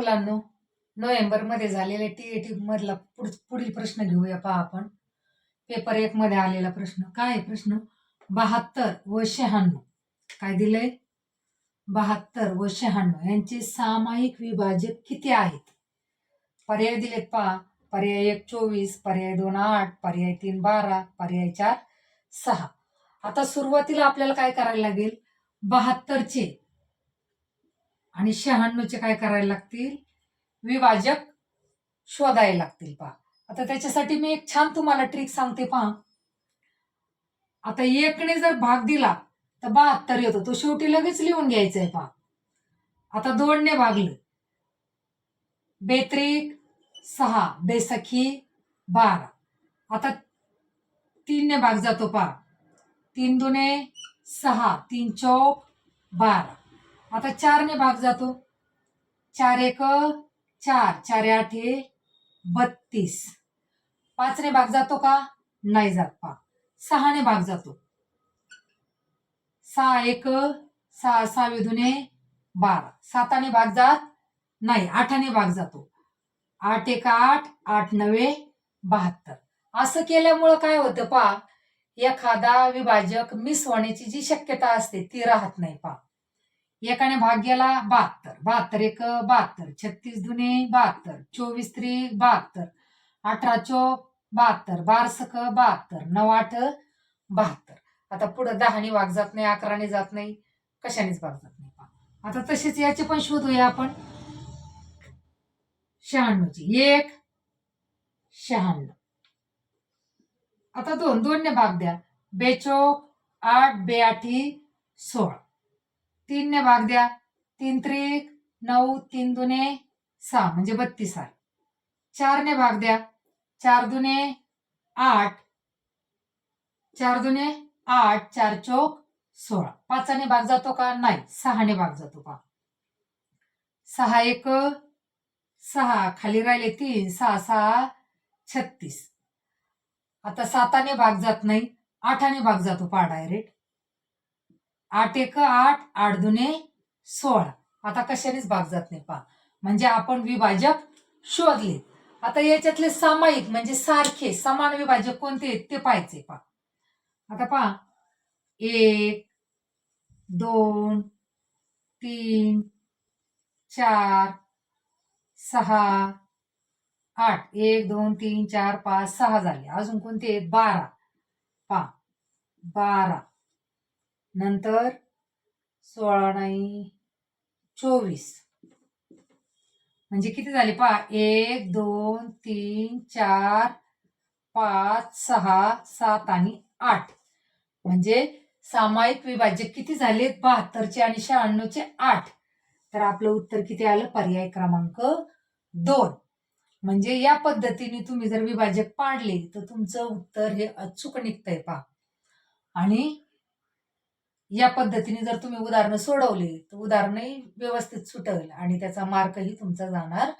मुलांनो नोव्हेंबरमध्ये झालेले टी ए टी मधला पुढ- पुढील प्रश्न घेऊया पहा आपण. पेपर एक मध्ये आलेला प्रश्न. काय प्रश्न? बहात्तर व शहाण्णव. काय दिलंय? बहात्तर व शहाण्णव. यांचे सामायिक विभाजक किती आहेत? पर्याय दिलेत पहा. पर्याय एक चोवीस पर्याय दोन आठ पर्याय तीन बारा पर्याय चार सहा. आता सुरुवातीला आपल्याला काय करायला लागेल? बहात्तरचे. आणि शहाण्णवचे काय करायला लागतील? विभाजक शोधायला लागतील पहा. आता त्याच्यासाठी मी एक छान तुम्हाला ट्रिक सांगते पहा. आता एकने जर भाग दिला तर बहात्तर येतो. तो शेवटी लगेच लिहून घ्यायचा आहे पहा. आता दोनने भागलं. बेत्रिक सहा बेसखी बारा. आता तीनने भाग जातो पहा. तीन दुने सहा तीन चौक बारा. आता चारने भाग जातो. चार एक चार. चार आठे बत्तीस. पाचने भाग जातो का? नाही जात पा सहाने भाग जातो. सहा एक सहा सहा विधुने बारा. साताने भाग जात नाही. आठाने भाग जातो. आठ एक आठ आठ नवे बहात्तर. असं केल्यामुळं काय होतं पा एखादा विभाजक मिस होण्याची जी शक्यता असते ती राहत नाही पा एकाने भाग गेला बहात्तर. बहात्तर एक बहात्तर. छत्तीस दुने बहात्तर. चोवीस त्रिक बहात्तर. अठरा चो बहात्तर. बारसक बहात्तर. नवाठ बहात्तर. आता पुढं दहाने वाघ जात नाही अकराने जात नाही कशानेच भाग जात नाही. आता तसेच याचे पण शोधूया आपण. शहाण्णवची. एक शहाण्णव. आता दोन दोनने भाग द्या. बेचोक आठ बेआठी सोळा. तीनने भाग द्या. तीन त्रिक नऊ तीन दुने सहा म्हणजे बत्तीस आहे. चारने भाग द्या. चार दुने आठ. चार दुने आठ चार चौक सोळा. पाचाने भाग जातो का? नाही. सहाने भाग जातो पा सहा एक सहा. खाली राहिले तीन सहा सहा छत्तीस. आता साताने भाग जात नाही. आठाने भाग जातो पा डायरेक्ट आठ एक आठ आठ दुने सोळा. आता कशानेच भाग जात नाही पा म्हणजे आपण विभाजक शोधले. आता याच्यातले सामायिक म्हणजे सारखे समान विभाजक कोणते आहेत ते पाहायचे पा आता पहा. एक दोन तीन चार सहा आठ. एक दोन तीन चार पाच सहा झाले. अजून कोणते आहेत? बारा. पा बारा. नंतर सोळा नाही चोवीस. म्हणजे किती झाले पहा? एक दोन तीन चार पाच सहा सात आणि आठ. म्हणजे सामायिक विभाज्य किती झालेत? बहात्तरचे आणि शहाण्णवचे आठ. तर आपलं उत्तर किती आलं? पर्याय क्रमांक दोन. म्हणजे या पद्धतीने तुम्ही जर विभाजक पाडले तर तुमचं उत्तर हे अचूक निघतंय पहा. आणि या पद्धतीने जर तुम्ही उदाहरणं सोडवली तर उदाहरणही व्यवस्थित सुटेल आणि त्याचा मार्कही तुमचा जाणार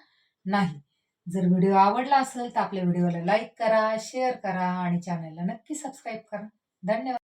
नाही. जर व्हिडिओ आवडला असेल तर आपल्या व्हिडिओला लाईक करा शेअर करा आणि चॅनलला नक्की सबस्क्राईब करा. धन्यवाद.